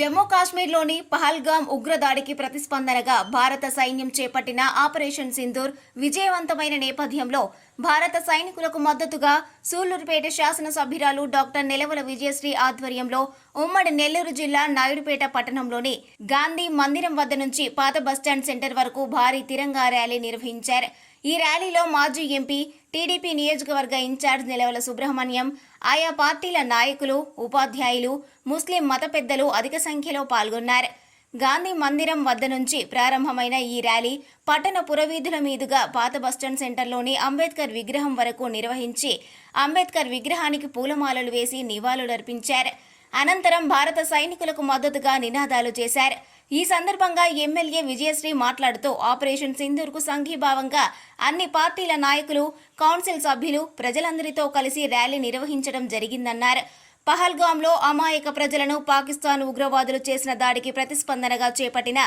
జమ్మూ కాశ్మీర్లోని పహల్గామ్ ఉగ్రదాడికి ప్రతిస్పందనగా భారత సైన్యం చేపట్టిన ఆపరేషన్ సింధూర్ విజయవంతమైన నేపథ్యంలో భారత సైనికులకు మద్దతుగా సూళ్ళూరుపేట శాసనసభ్యురాలు డాక్టర్ నెలవల విజయశ్రీ ఆధ్వర్యంలో ఉమ్మడి నెల్లూరు జిల్లా నాయుడుపేట పట్టణంలోని గాంధీ మందిరం వద్ద నుంచి పాత బస్టాండ్ సెంటర్ వరకు భారీ తిరంగా ర్యాలీ నిర్వహించారు. ఈ ర్యాలీలో మాజీ ఎంపీ టీడీపీ నియోజకవర్గ ఇన్ఛార్జ్ నిలవల సుబ్రహ్మణ్యం ఆయా పార్టీల నాయకులు ఉపాధ్యాయులు ముస్లిం మత పెద్దలు అధిక సంఖ్యలో పాల్గొన్నారు. గాంధీ మందిరం వద్ద నుంచి ప్రారంభమైన ఈ ర్యాలీ పట్టణ పురవీధుల మీదుగా పాత బస్టాండ్ సెంటర్లోని అంబేద్కర్ విగ్రహం వరకు నిర్వహించి అంబేద్కర్ విగ్రహానికి పూలమాలలు వేసి నివాళులర్పించారు. అనంతరం భారత సైనికులకు మద్దతుగా నినాదాలు చేశారు. ఈ సందర్భంగా ఎమ్మెల్యే విజయశ్రీ మాట్లాడుతూ ఆపరేషన్ సింధూర్కు సంఘీభావంగా అన్ని పార్టీల నాయకులు కౌన్సిల్ సభ్యులు ప్రజలందరితో కలిసి ర్యాలీ నిర్వహించడం జరిగిందన్నారు. పహల్గాంలో అమాయక ప్రజలను పాకిస్తాన్ ఉగ్రవాదులు చేసిన దాడికి ప్రతిస్పందనగా చేపట్టిన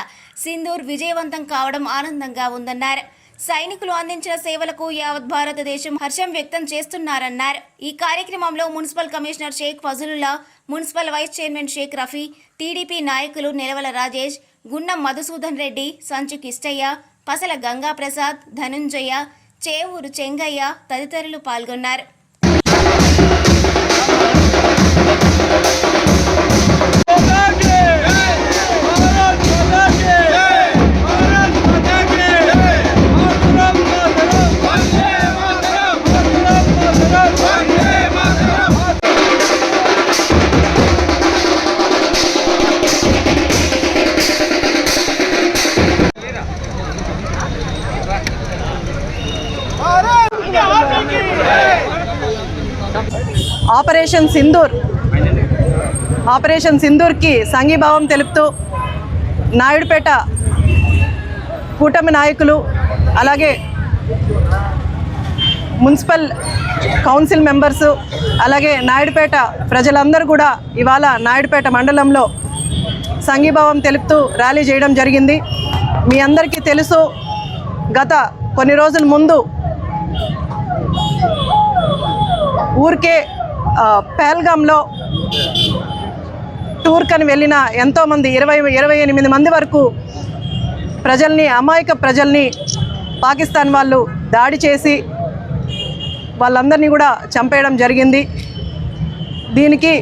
సింధూర్ విజయవంతం కావడం ఆనందంగా ఉందన్నారు. సైనికులు అందించిన సేవలకు యావత్ భారతదేశం హర్షం వ్యక్తం చేస్తున్నారన్నారు. ఈ కార్యక్రమంలో municipal commissioner Sheikh Fazlullah municipal vice chairman Sheikh Rafi TDP నాయకులు నిలవల రాజేష్ గున్నం మధుసూదన్ రెడ్డి సంచు కిష్టయ్య పసల గంగాప్రసాద్ ధనుంజయ చేవూరు చెంగయ్య తదితరులు పాల్గొన్నారు. ఆపరేషన్ సింధూర్. ఆపరేషన్ సింధూర్కి సంఘీభావం తెలుపుతూ నాయుడుపేట కూటమి నాయకులు అలాగే మున్సిపల్ కౌన్సిల్ మెంబర్సు అలాగే నాయుడుపేట ప్రజలందరూ కూడా ఇవాళ నాయుడుపేట మండలంలో సంఘీభావం తెలుపుతూ ర్యాలీ చేయడం జరిగింది. మీ అందరికీ తెలుసు గత కొన్ని రోజుల ముందు ఊరికే ఆ, టూర్కని వెళ్ళిన ఎంతోమంది ఇరవై ఇరవై ఎనిమిది మంది వరకు ప్రజల్ని అమాయక ప్రజల్ని పాకిస్తాన్ వాళ్ళు దాడి చేసి వాళ్ళందరినీ కూడా చంపేయడం జరిగింది. దీనికి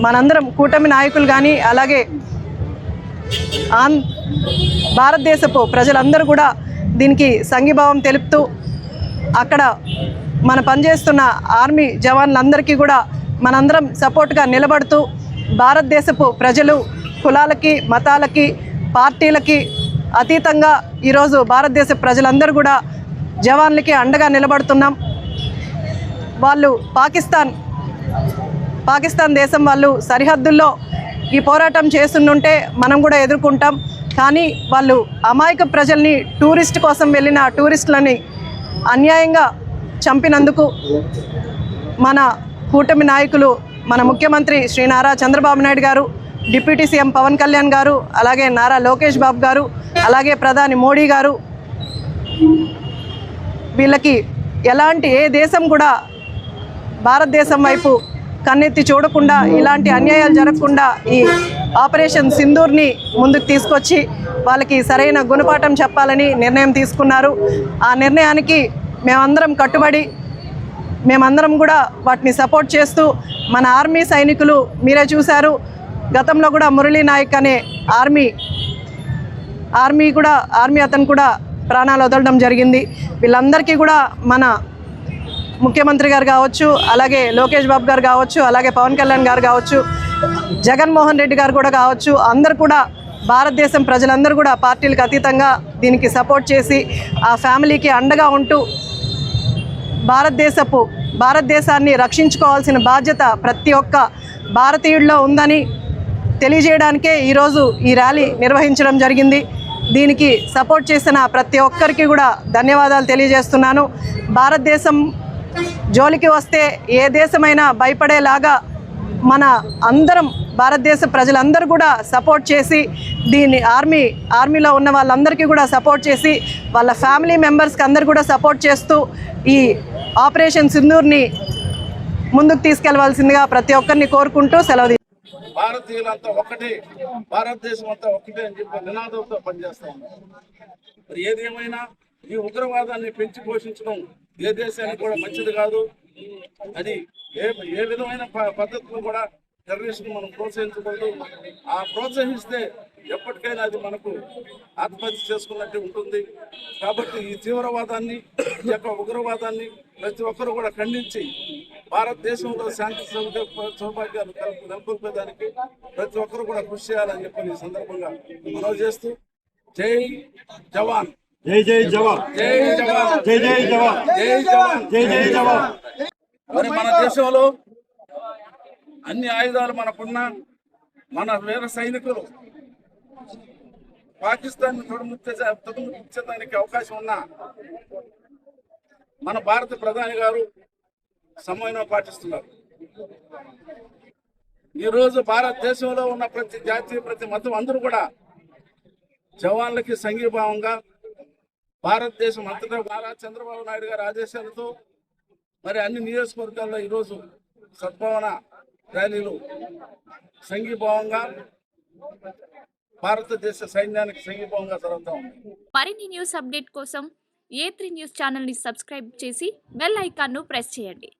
మనందరం కూటమి నాయకులు కానీ అలాగే ఆన్ భారతదేశపు ప్రజలందరూ కూడా దీనికి సంఘీభావం తెలుపుతూ అక్కడ మన పనిచేస్తున్న ఆర్మీ జవాన్లందరికీ కూడా మనందరం సపోర్ట్గా నిలబడుతూ భారతదేశపు ప్రజలు కులాలకి మతాలకి పార్టీలకి అతీతంగా ఈరోజు భారతదేశ ప్రజలందరూ కూడా జవాన్లకి అండగా నిలబడుతున్నాం. వాళ్ళు పాకిస్తాన్ పాకిస్తాన్ దేశం వాళ్ళు సరిహద్దుల్లో ఈ పోరాటం చేస్తుంటే మనం కూడా ఎదుర్కొంటాం. కానీ వాళ్ళు అమాయక ప్రజల్ని టూరిస్ట్ కోసం వెళ్ళిన టూరిస్టులని అన్యాయంగా చంపినందుకు మన కూటమి నాయకులు మన ముఖ్యమంత్రి శ్రీ నారా చంద్రబాబు నాయుడు గారు డిప్యూటీ సీఎం పవన్ కళ్యాణ్ గారు అలాగే నారా లోకేష్ బాబు గారు అలాగే ప్రధాని మోడీ గారు వీళ్ళకి ఎలాంటి ఏ దేశం కూడా భారతదేశం వైపు కన్నెత్తి చూడకుండా ఇలాంటి అన్యాయాలు జరగకుండా ఈ ఆపరేషన్ సింధూర్ని ముందుకు తీసుకొచ్చి వాళ్ళకి సరైన గుణపాఠం చెప్పాలని నిర్ణయం తీసుకున్నారు. ఆ నిర్ణయానికి మేమందరం కట్టుబడి మేమందరం కూడా వాటిని సపోర్ట్ చేస్తూ మన ఆర్మీ సైనికులు మీరే చూశారు గతంలో కూడా మురళీ నాయక్ అనే ఆర్మీ ఆర్మీ కూడా ఆర్మీ అతను కూడా ప్రాణాలు వదలడం జరిగింది. వీళ్ళందరికీ కూడా మన ముఖ్యమంత్రి గారు కావచ్చు అలాగే లోకేష్ బాబు గారు కావచ్చు అలాగే పవన్ కళ్యాణ్ గారు కావచ్చు జగన్మోహన్ రెడ్డి గారు కూడా కావచ్చు అందరు కూడా భారతదేశం ప్రజలందరూ కూడా పార్టీలకు అతీతంగా దీనికి సపోర్ట్ చేసి ఆ ఫ్యామిలీకి అండగా ఉంటూ భారతదేశపు భారతదేశాన్ని రక్షించుకోవాల్సిన బాధ్యత ప్రతి ఒక్క భారతీయుడిలో ఉందని తెలియజేయడానికే ఈరోజు ఈ ర్యాలీ నిర్వహించడం జరిగింది. దీనికి సపోర్ట్ చేసిన ప్రతి ఒక్కరికి కూడా ధన్యవాదాలు తెలియజేస్తున్నాను. భారతదేశం జోలికి వస్తే ఏ దేశమైనా భయపడేలాగా మన అందరం భారతదేశ ప్రజలందరూ కూడా సపోర్ట్ చేసి దీన్ని ఆర్మీ ఆర్మీలో ఉన్న వాళ్ళందరికీ కూడా సపోర్ట్ చేసి వాళ్ళ ఫ్యామిలీ మెంబర్స్కి అందరు కూడా సపోర్ట్ చేస్తూ ఈ ఆపరేషన్ సింధూర్ని ముందుకు తీసుకెళ్ళవలసిందిగా ప్రతి ఒక్కరిని కోరుకుంటూ సెలవు భారతీయులంతా ఒకటి భారతదేశం అంతా ఒకటే అని చెప్పి నినాదంతో పనిచేస్తా ఉన్నారు మరి ఏది ఏమైనా ఈ ఉగ్రవాదాన్ని పెంచి పోషించడం ఏ దేశానికి కూడా మంచిది కాదు. అది ఏ ఏ విధమైన ప- పద్ధతిలో కూడా టెర్రరిస్ట్ మనం ప్రోత్సహించకూడదు. ఆ ప్రోత్సహిస్తే ఎప్పటికైనా అది మనకు ఆత్మహత్య చేసుకున్నట్టు ఉంటుంది. కాబట్టి ఈ తీవ్రవాదాన్ని ఈ యొక్క ఉగ్రవాదాన్ని ప్రతి ఒక్కరు కూడా ఖండించి భారతదేశంలో శాంతి సౌభాగ్య- సౌభాగ్యాలు కల్ప- నెలకొల్పేదానికి ప్రతి ఒక్కరు కూడా కృషి చేయాలని చెప్పి ఈ సందర్భంగా మనవి చేస్తూ జై జవాన్. జై జై జవాన్. జై జవాన్. జై జై జవాన్. జై జవాన్. జై జై జవాన్. మరి మన దేశంలో అన్ని ఆయుధాలు మనకున్న మన వీర సైనికులు పాకిస్తాన్ తుడుముచ్చే తుడుముచ్చడానికి అవకాశం ఉన్నా మన భారత ప్రధాని గారు సమన్వయం పాటిస్తున్నారు. ఈరోజు భారతదేశంలో ఉన్న ప్రతి జాతి ప్రతి మతం అందరూ కూడా జవాన్లకి సంఘీభావంగా భారతదేశం అంతటా బాగా చంద్రబాబు నాయుడు గారి ఆదేశాలతో మరి అన్ని నియోజకవర్గాల్లో ఈరోజు సద్భావన ర్యాలీలు సంఘీభావంగా భారతదేశ సైన్యానికి సంఘీభావంగా జరుగుతూ ఉంది. మరిన్ని న్యూస్ అప్డేట్ కోసం ఏ త్రీ న్యూస్ ఛానల్ని సబ్స్క్రైబ్ చేసి బెల్ ఐకాన్ను ప్రెస్ చేయండి.